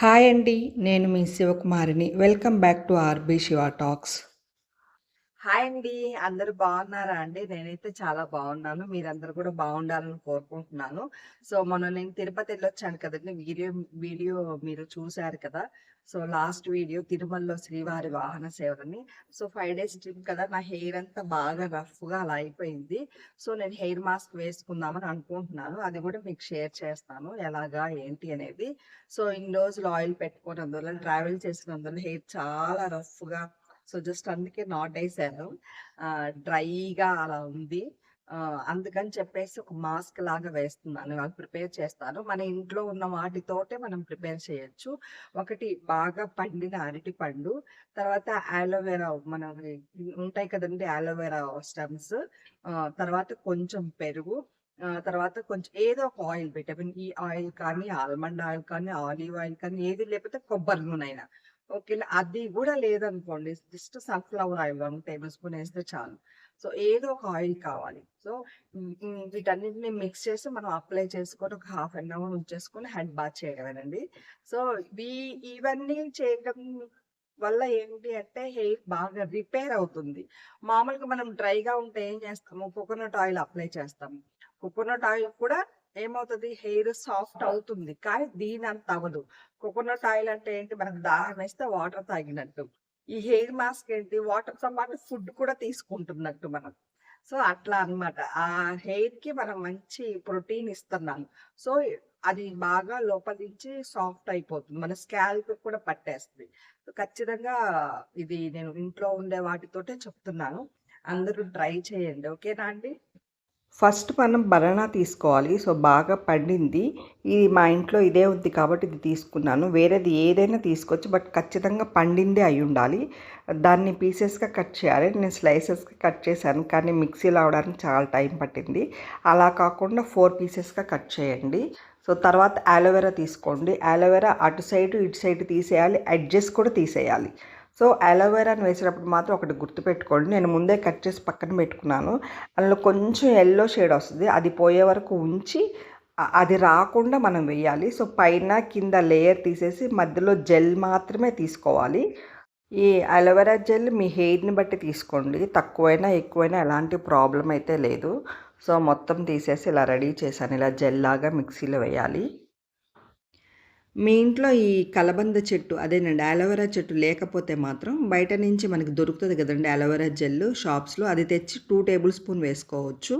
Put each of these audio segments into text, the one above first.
Hi అండి నేను మీ శివకుమారిని. Welcome back to RB Siva talks. Hi అండి. అందరూ బాగున్నారా అండి? నేనైతే చాలా బాగున్నాను. మీరందరూ కూడా బాగుండాలని కోరుకుంటున్నాను. సో మొన్న నేను తిరుపతి వెళ్ళొచ్చాను కదండి. వీడియో వీడియో మీరు చూశారు కదా. సో లాస్ట్ వీడియో తిరుమలలో శ్రీవారి వాహన సేవలని. సో ఫైవ్ డేస్ ట్రిప్ కదా. నా హెయిర్ అంతా బాగా రఫ్గా అలా అయిపోయింది. సో నేను హెయిర్ మాస్క్ వేసుకుందామని అనుకుంటున్నాను. అది కూడా మీకు షేర్ చేస్తాను. ఎలాగా ఏంటి అనేది. సో ఇన్ని రోజులు ఆయిల్ పెట్టుకున్నందువల్ల ట్రావెల్ చేసినందువల్ల హెయిర్ చాలా రఫ్గా సో జస్ట్ అందుకే నాట్ వేసాను. డ్రైగా అలా ఉంది. అందుకని చెప్పేసి ఒక మాస్క్ లాగా వేస్తున్నాను. అది ప్రిపేర్ చేస్తాను. మన ఇంట్లో ఉన్న వాటితోటే మనం ప్రిపేర్ చేయొచ్చు. ఒకటి బాగా పండిన అరటి పండు తర్వాత అలోవెరా మన ఉంటాయి కదండి అలోవెరా స్టెమ్స్. తర్వాత కొంచెం పెరుగు తర్వాత కొంచెం ఏదో ఒక ఆయిల్ విటమిన్ ఈ ఆయిల్ కానీ ఆల్మండ్ ఆయిల్ కానీ ఆలివ్ ఆయిల్ కానీ ఏది లేకపోతే కొబ్బరి నూనె అయినా. ఓకే అది కూడా లేదనుకోండి just sunflower oil one tablespoon వేస్తే చాలు. సో ఏదో ఒక ఆయిల్ కావాలి. సో వీటన్నిటిని మిక్స్ చేసి మనం అప్లై చేసుకొని ఒక హాఫ్ అన్ అవర్ ఉంచేసుకొని హెడ్ బాత్ చేయగలనండి. సో ఈ ఇవన్నీ చేయడం వల్ల ఏంటి అంటే హెయిర్ బాగా రిపేర్ అవుతుంది. మామూలుగా మనం డ్రైగా ఉంటే ఏం చేస్తాము? కోకోనట్ ఆయిల్ అప్లై చేస్తాము. కోకోనట్ ఆయిల్ కూడా ఏమవుతుంది? హెయిర్ సాఫ్ట్ అవుతుంది. కానీ దీని అంత అవ్వదు. కోకోనట్ ఆయిల్ అంటే ఏంటి? మనకు దాహం వేస్తే వాటర్ తాగినట్టు. ఈ హెయిర్ మాస్క్ ఏంటి? వాటర్తో పాటు ఫుడ్ కూడా తీసుకుంటున్నట్టు మనం. సో అట్లా అన్నమాట. ఆ హెయిర్కి మనం మంచి ప్రోటీన్ ఇస్తున్నాం సో అది బాగా లోపల నుంచి సాఫ్ట్ అయిపోతుంది. మన స్కాల్ప్ కూడా పట్టేస్తుంది. ఖచ్చితంగా ఇది నేను ఇంట్లో ఉండే వాటితోటే చెప్తున్నాను. అందరూ ట్రై చేయండి. ఓకేనా అండి? ఫస్ట్ మనం బనానా తీసుకోవాలి. సో బాగా పండింది. ఇది మా ఇంట్లో ఇదే ఉంది కాబట్టి ఇది తీసుకున్నాను. వేరేది ఏదైనా తీసుకోవచ్చు. బట్ ఖచ్చితంగా పండిందే అయి ఉండాలి. దాన్ని పీసెస్గా కట్ చేయాలి. నేను స్లైసెస్గా కట్ చేశాను. కానీ మిక్సీలో అవడానికి చాలా టైం పట్టింది. అలా కాకుండా ఫోర్ పీసెస్గా కట్ చేయండి. సో తర్వాత యాలోవెరా తీసుకోండి. యాలోవెరా అటు సైడ్ ఇటు సైడ్ తీసేయాలి. అడ్జస్ట్ కూడా తీసేయాలి. సో అలోవెరాని వేసేటప్పుడు మాత్రం ఒకటి గుర్తుపెట్టుకోండి. నేను ముందే కట్ చేసి పక్కన పెట్టుకున్నాను. అందులో కొంచెం ఎల్లో షేడ్ వస్తుంది. అది పోయే వరకు ఉంచి అది రాకుండా మనం వేయాలి. సో పైన కింద లేయర్ తీసేసి మధ్యలో జెల్ మాత్రమే తీసుకోవాలి. ఈ అలోవెరా జెల్ మీ హెయిర్ని బట్టి తీసుకోండి. తక్కువైనా ఎక్కువైనా ఎలాంటి ప్రాబ్లం అయితే లేదు. సో మొత్తం తీసేసి ఇలా రెడీ చేశాను. ఇలా జెల్ లాగా మిక్సీలో వేయాలి. మీ ఇంట్లో ఈ కలబంద చెట్టు అదేనండి అలోవెరా చెట్టు లేకపోతే మాత్రం బయట నుంచి మనకి దొరుకుతుంది కదండి అలోవెరా జెల్ షాప్స్లో. అది తెచ్చి టూ టేబుల్ స్పూన్ వేసుకోవచ్చు.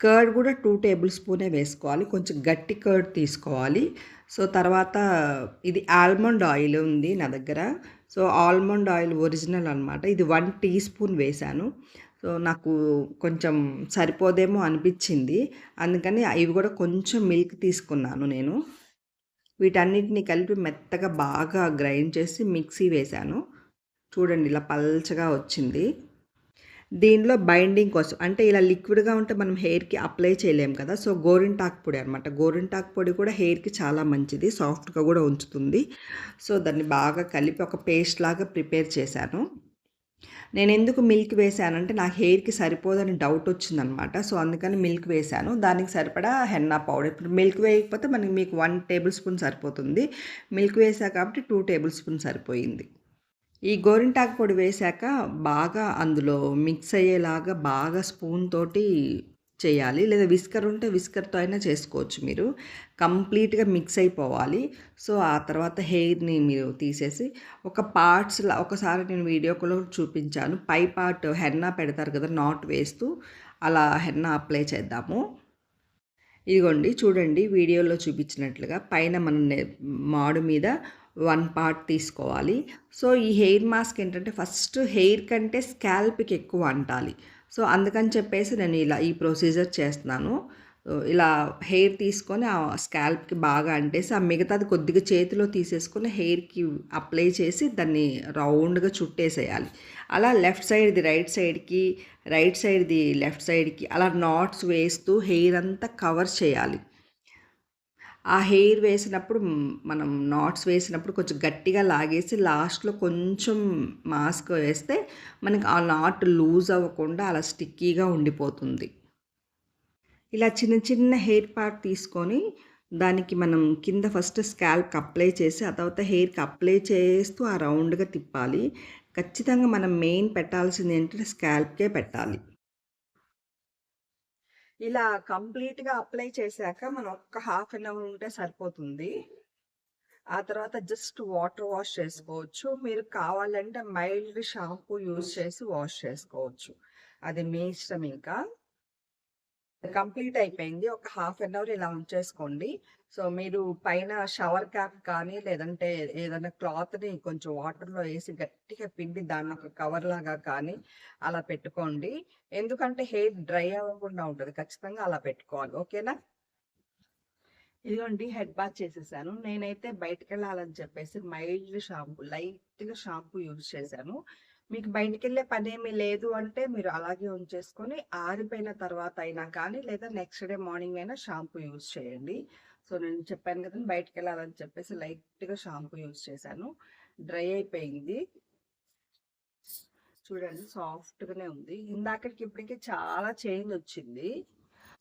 కర్డ్ కూడా టూ టేబుల్ స్పూనే వేసుకోవాలి. కొంచెం గట్టి కర్డ్ తీసుకోవాలి. సో తర్వాత ఇది ఆల్మండ్ ఆయిల్ ఉంది నా దగ్గర. సో ఆల్మండ్ ఆయిల్ ఒరిజినల్ అనమాట ఇది వన్ టీ స్పూన్ వేశాను. సో నాకు కొంచెం సరిపోదేమో అనిపించింది. అందుకని ఇవి కూడా కొంచెం మిల్క్ తీసుకున్నాను నేను. వీటన్నిటిని కలిపి మెత్తగా బాగా గ్రైండ్ చేసి మిక్సీ వేశాను. చూడండి ఇలా పల్చగా వచ్చింది. దీనిలో బైండింగ్ కోసం అంటే ఇలా లిక్విడ్గా ఉంటే మనం హెయిర్కి అప్లై చేయలేం కదా సో గోరింటాకు పొడి అనమాట గోరింటాకు పొడి కూడా హెయిర్కి చాలా మంచిది సాఫ్ట్గా కూడా ఉంచుతుంది. సో దాన్ని బాగా కలిపి ఒక పేస్ట్ లాగా ప్రిపేర్ చేశాను. నేను ఎందుకు మిల్క్ వేసానంటే నా హెయిర్కి సరిపోదని డౌట్ వచ్చిందనమాట. సో అందుకని మిల్క్ వేశాను. దానికి సరిపడా హెన్నా పౌడర్. ఇప్పుడు మిల్క్ వేయకపోతే మనకి మీకు వన్ టేబుల్ స్పూన్ సరిపోతుంది. మిల్క్ వేసా కాబట్టి టూ టేబుల్ స్పూన్ సరిపోయింది. ఈ గోరింటాకు పొడి వేశాక బాగా అందులో మిక్స్ అయ్యేలాగా బాగా స్పూన్ తోటి చేయాలి. లేదా విస్కర్ ఉంటే విస్కర్తో అయినా చేసుకోవచ్చు మీరు. కంప్లీట్గా మిక్స్ అయిపోవాలి. సో ఆ తర్వాత హెయిర్ని మీరు తీసేసి ఒక పార్ట్స్లా ఒకసారి నేను వీడియోలో చూపించాను. పై పార్ట్ హెన్నా పెడతారు కదా నాట్ వేస్తూ అలా హెన్నా అప్లై చేద్దాము. ఇదిగోండి చూడండి వీడియోలో చూపించినట్లుగా పైన మన మాడు మీద వన్ పార్ట్ తీసుకోవాలి. సో ఈ హెయిర్ మాస్క్ ఏంటంటే ఫస్ట్ హెయిర్ కంటే స్కాల్ప్కి ఎక్కువ అంటాలి. సో అందుకని చెప్పేసి నేను ఇలా ఈ ప్రొసీజర్ చేస్తున్నాను. ఇలా హెయిర్ తీసుకొని ఆ స్కాల్ప్కి బాగా అంటేసి ఆ మిగతాది కొద్దిగా చేతిలో తీసేసుకొని హెయిర్కి అప్లై చేసి దాన్ని రౌండ్గా చుట్టేసేయాలి. అలా లెఫ్ట్ సైడ్ది రైట్ సైడ్కి రైట్ సైడ్ది లెఫ్ట్ సైడ్కి అలా నాట్స్ వేస్తూ హెయిర్ అంతా కవర్ చేయాలి. ఆ హెయిర్ వేసినప్పుడు మనం నాట్స్ వేసినప్పుడు కొంచెం గట్టిగా లాగేసి లాస్ట్లో కొంచెం మాస్క్ వేస్తే మనకి ఆ నాట్ లూజ్ అవ్వకుండా అలా స్టిక్కీగా ఉండిపోతుంది ఇలా చిన్న చిన్న హెయిర్ పార్ట్ తీసుకొని దానికి మనం కింద ఫస్ట్ స్కాల్ప్‌కి అప్లై చేసి, ఆ తర్వాత హెయిర్‌కి అప్లై చేస్తూ ఆ రౌండ్‌గా తిప్పాలి. ఖచ్చితంగా మనం మెయిన్ పెట్టాల్సింది ఏంటంటే స్కాల్ప్‌కే పెట్టాలి. ఇలా కంప్లీట్‌గా అప్లై చేశాక మనం ఒక్క హాఫ్ అన్ అవర్ ఉంటే సరిపోతుంది. ఆ తర్వాత జస్ట్ వాటర్ వాష్ చేసుకోవచ్చు. మీరు కావాలంటే మైల్డ్ షాంపూ యూజ్ చేసి వాష్ చేసుకోవచ్చు. అది మీ ఇష్టం ఇంకా. కంప్లీట్ అయిపోయింది. ఒక హాఫ్ అన్ అవర్ ఇలా ఉంచేసుకోండి. సో, మీరు పైన షవర్ క్యాప్ కానీ, లేదంటే ఏదైనా క్లాత్‌ని కొంచెం వాటర్‌లో వేసి గట్టిగా పిండి దాన్ని ఒక కవర్ లాగా కానీ అలా పెట్టుకోండి. ఎందుకంటే హెయిర్ డ్రై అవ్వకుండా ఉంటుంది ఖచ్చితంగా అలా పెట్టుకోవాలి. ఓకేనా? ఇదిగోండి హెడ్ బాత్ చేసేసాను. నేనైతే బయటికెళ్ళాలని చెప్పేసి మైల్డ్ షాంపూ, లైట్‌గా షాంపూ యూజ్ చేశాను. మీకు బయటికెళ్ళే పనేమీ లేదు అంటే మీరు అలాగే ఉంచేసుకొని ఆరిపోయిన తర్వాత అయినా కానీ, లేదా నెక్స్ట్ డే మార్నింగ్ అయినా షాంపూ యూజ్ చేయండి. సో, నేను చెప్పాను కదా బయటకు బయటికెళ్ళాలని చెప్పేసి లైట్‌గా షాంపూ యూజ్ చేశాను. డ్రై అయిపోయింది. చూడండి సాఫ్ట్‌గానే ఉంది. ఇందాకటికి ఇప్పటికి చాలా చేంజ్ వచ్చింది.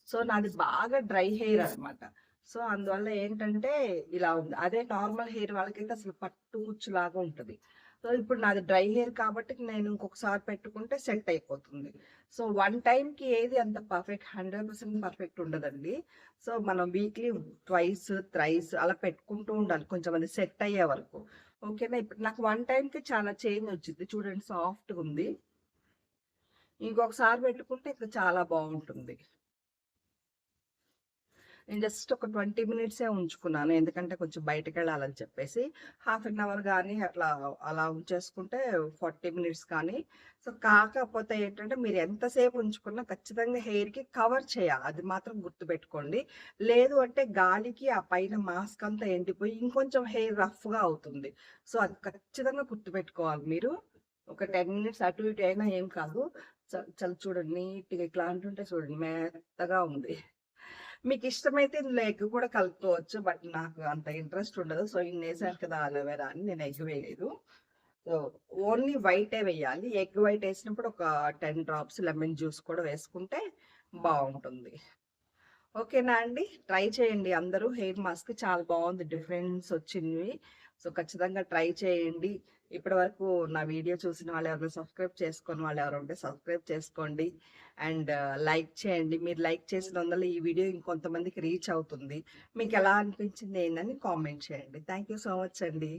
సో, నాది బాగా డ్రై హెయిర్ అనమాట సో, అందువల్ల ఏంటంటే ఇలా ఉంది. అదే నార్మల్ హెయిర్ వాళ్ళకైతే అసలు పట్టు ముచ్చులాగా ఉంటుంది సో, ఇప్పుడు నాది డ్రై హెయిర్ కాబట్టి నేను ఇంకొకసారి పెట్టుకుంటే సెట్ అయిపోతుంది. సో, వన్ టైంకి ఏది అంత పర్ఫెక్ట్ 100% పర్ఫెక్ట్ ఉండదండి. సో, మనం వీక్లీ ట్వైస్, థ్రైస్ అలా పెట్టుకుంటూ ఉండాలి. కొంచెం అది సెట్ అయ్యే వరకు. ఓకేనా? ఇప్పుడు నాకు వన్ టైంకి చాలా చేంజ్ వచ్చింది. చూడండి సాఫ్ట్‌గా ఉంది. ఇంకొకసారి పెట్టుకుంటే ఇంకా చాలా బాగుంటుంది. నేను జస్ట్ ఒక 20 మినిట్సే ఉంచుకున్నాను. ఎందుకంటే కొంచెం బయటికెళ్ళాలని చెప్పేసి. హాఫ్ అన్ అవర్ కానీ అట్లా అలా ఉంచేసుకుంటే 40 మినిట్స్ కానీ సో, కాకపోతే ఏంటంటే మీరు ఎంతసేపు ఉంచుకున్నా ఖచ్చితంగా హెయిర్‌కి కవర్ చేయాలి. అది మాత్రం గుర్తుపెట్టుకోండి. లేదు అంటే గాలికి ఆ పైన మాస్క్ అంతా ఎండిపోయి ఇంకొంచెం హెయిర్ రఫ్‌గా అవుతుంది. సో, అది ఖచ్చితంగా గుర్తుపెట్టుకోవాలి మీరు. ఒక 10 మినిట్స్ అటు ఇటు అయినా ఏం కాదు. చ చూడండి నీట్‌గా ఇట్లా అంటుంటే చూడండి మెత్తగా ఉంది. మీకు ఇష్టమైతే ఇందులో ఎగ్ కూడా కలుపుకోవచ్చు. బట్ నాకు అంత ఇంట్రెస్ట్ ఉండదు. సో, ఇన్నేసాను కదా అలోవెరా అని నేను ఎగ్ వేయలేదు. సో, ఓన్లీ వైటే వేయాలి. ఎగ్ వైట్ వేసినప్పుడు ఒక 10 డ్రాప్స్ లెమన్ జ్యూస్ కూడా వేసుకుంటే బాగుంటుంది ఓకేనా అండి? ట్రై చేయండి అందరూ. హెయిర్ మాస్క్ చాలా బాగుంది డిఫరెన్స్ వచ్చింది. సో, ఖచ్చితంగా ట్రై చేయండి. ఇప్పటివరకు నా వీడియో చూసిన వాళ్ళు ఎవరైనా సబ్స్క్రైబ్ చేసుకోని వాళ్ళు ఎవరు ఉంటే సబ్స్క్రైబ్ చేసుకోండి. అండ్ లైక్ చేయండి. మీరు లైక్ చేసినందువల్ల ఈ వీడియో ఇంకొంతమందికి రీచ్ అవుతుంది. మీకు ఎలా అనిపించింది ఏందని కామెంట్ చేయండి. థ్యాంక్ యూ సో మచ్ అండి.